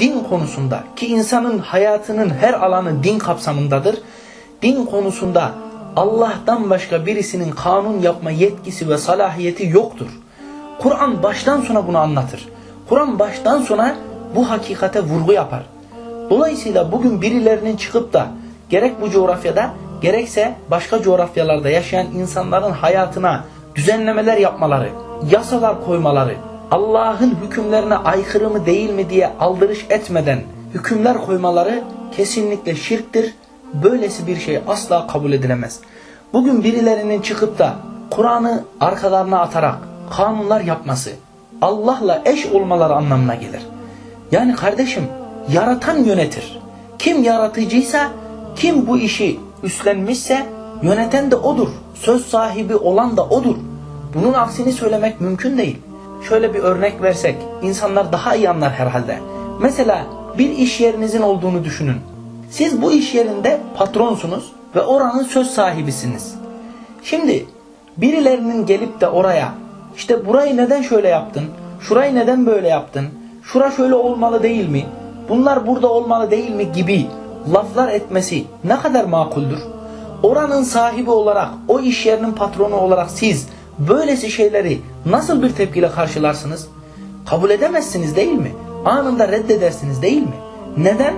din konusunda ki insanın hayatının her alanı din kapsamındadır. Din konusunda Allah'tan başka birisinin kanun yapma yetkisi ve salahiyeti yoktur. Kur'an baştan sona bunu anlatır. Kur'an baştan sona bu hakikate vurgu yapar. Dolayısıyla bugün birilerinin çıkıp da gerek bu coğrafyada gerekse başka coğrafyalarda yaşayan insanların hayatına düzenlemeler yapmaları, yasalar koymaları, Allah'ın hükümlerine aykırı mı değil mi diye aldırış etmeden hükümler koymaları kesinlikle şirktir. Böylesi bir şey asla kabul edilemez. Bugün birilerinin çıkıp da Kur'an'ı arkalarına atarak kanunlar yapması Allah'la eş olmaları anlamına gelir. Yani kardeşim yaratan yönetir. Kim yaratıcıysa, kim bu işi üstlenmişse yöneten de odur. Söz sahibi olan da odur. Bunun aksini söylemek mümkün değil. Şöyle bir örnek versek insanlar daha iyi anlar herhalde. Mesela bir iş yerinizin olduğunu düşünün. Siz bu iş yerinde patronsunuz ve oranın söz sahibisiniz. Şimdi birilerinin gelip de oraya işte burayı neden şöyle yaptın? Şurayı neden böyle yaptın? Şura şöyle olmalı değil mi? Bunlar burada olmalı değil mi gibi laflar etmesi ne kadar makuldür? Oranın sahibi olarak, o iş yerinin patronu olarak siz böylesi şeyleri nasıl bir tepkiyle karşılarsınız? Kabul edemezsiniz değil mi? Anında reddedersiniz değil mi? Neden?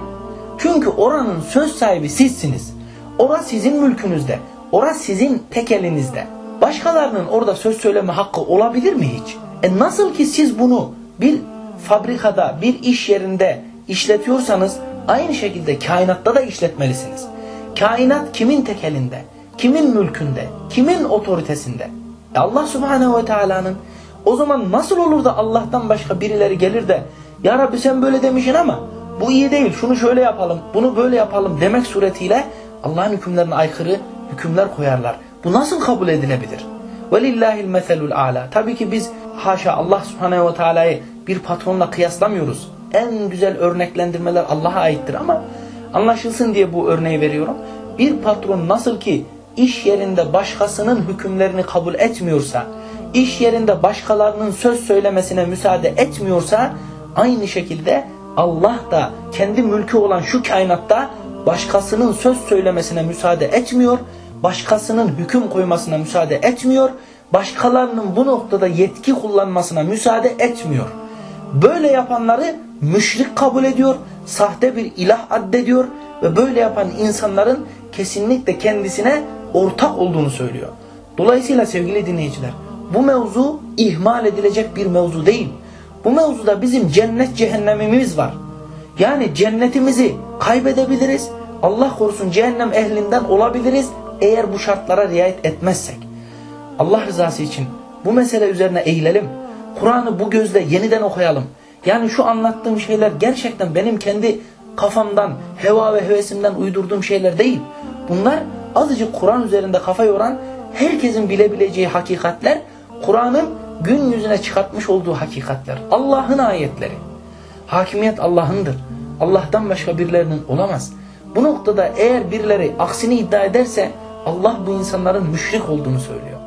Çünkü oranın söz sahibi sizsiniz. Orası sizin mülkünüzde. Orası sizin tek elinizde. Başkalarının orada söz söyleme hakkı olabilir mi hiç? E nasıl ki siz bunu bir fabrikada, bir iş yerinde işletiyorsanız aynı şekilde kainatta da işletmelisiniz. Kainat kimin tek elinde? Kimin mülkünde? Kimin otoritesinde? E Allah Subhanahu ve Teala'nın o zaman nasıl olur da Allah'tan başka birileri gelir de Ya Rabbi sen böyle demişsin ama bu iyi değil şunu şöyle yapalım bunu böyle yapalım demek suretiyle Allah'ın hükümlerine aykırı hükümler koyarlar. Bu nasıl kabul edilebilir? Velillahil meselul a'la. Tabii ki biz haşa Allah Subhanahu ve Teala'yı bir patronla kıyaslamıyoruz. En güzel örneklendirmeler Allah'a aittir ama anlaşılsın diye bu örneği veriyorum. Bir patron nasıl ki iş yerinde başkasının hükümlerini kabul etmiyorsa, iş yerinde başkalarının söz söylemesine müsaade etmiyorsa aynı şekilde Allah da kendi mülkü olan şu kainatta başkasının söz söylemesine müsaade etmiyor, başkasının hüküm koymasına müsaade etmiyor, başkalarının bu noktada yetki kullanmasına müsaade etmiyor. Böyle yapanları müşrik kabul ediyor, sahte bir ilah addediyor ve böyle yapan insanların kesinlikle kendisine ortak olduğunu söylüyor. Dolayısıyla sevgili dinleyiciler, bu mevzu ihmal edilecek bir mevzu değil. Bu mevzuda bizim cennet cehennemimiz var. Yani cennetimizi kaybedebiliriz. Allah korusun cehennem ehlinden olabiliriz eğer bu şartlara riayet etmezsek. Allah rızası için bu mesele üzerine eğilelim. Kur'an'ı bu gözle yeniden okuyalım. Yani şu anlattığım şeyler gerçekten benim kendi kafamdan, heva ve hevesimden uydurduğum şeyler değil. Bunlar azıcık Kur'an üzerinde kafa yoran, herkesin bilebileceği hakikatler, Kur'an'ın gün yüzüne çıkartmış olduğu hakikatler. Allah'ın ayetleri. Hakimiyet Allah'ındır. Allah'tan başka birilerinin olamaz. Bu noktada eğer birileri aksini iddia ederse Allah bu insanların müşrik olduğunu söylüyor.